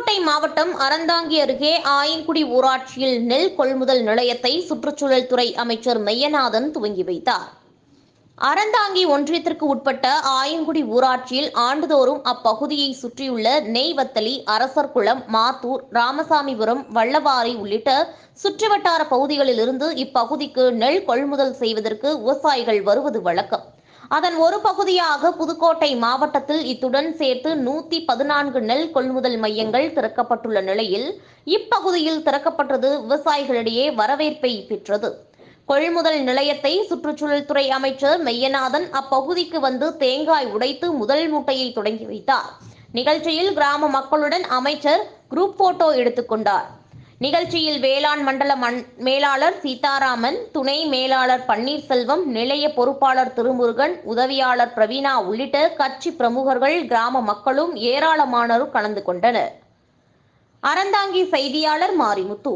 புதுக்கோட்டை மாவட்டம் அறந்தாங்கி அருகே ஆயங்குடி ஊராட்சியில் நெல் கொள்முதல் நிலையத்தை சுற்றுச்சூழல் துறை அமைச்சர் மெய்யநாதன் துவங்கி வைத்தார். அறந்தாங்கி ஒன்றியத்திற்கு உட்பட்ட ஆயங்குடி ஊராட்சியில் ஆண்டுதோறும் அப்பகுதியை சுற்றியுள்ள நெய்வத்தலி அரசர்குளம் மாத்தூர் ராமசாமிபுரம் வள்ளவாரி உள்ளிட்ட சுற்றுவட்டார பகுதிகளிலிருந்து இப்பகுதிக்கு நெல் கொள்முதல் செய்வதற்கு விவசாயிகள் வருவது வழக்கம். அதன் ஒரு பகுதியாக புதுக்கோட்டை மாவட்டத்தில் இத்துடன் சேர்த்து நூத்தி பதினான்கு நெல் கொள்முதல் மையங்கள் திறக்கப்பட்டுள்ள நிலையில் இப்பகுதியில் திறக்கப்பட்டது விவசாயிகளிடையே வரவேற்பை பெற்றது. கொள்முதல் நிலையத்தை சுற்றுச்சூழல் துறை அமைச்சர் மெய்யநாதன் அப்பகுதிக்கு வந்து தேங்காய் உடைத்து முதல் மூட்டையை தொடங்கி வைத்தார். நிகழ்ச்சியில் கிராம மக்களுடன் அமைச்சர் குரூப் போட்டோ எடுத்துக்கொண்டார் நிகழ்ச்சியில் வேளாண் மண்டல மண் மேலாளர் சீதாராமன் துணை மேலாளர் பன்னீர்செல்வம் நிலைய பொறுப்பாளர் திருமுருகன் உதவியாளர் பிரவீனா உள்ளிட்ட கட்சி பிரமுகர்கள் கிராம மக்களும் ஏராளமானோரும் கலந்து கொண்டனர். அறந்தாங்கி செய்தியாளர் மாரிமுத்து.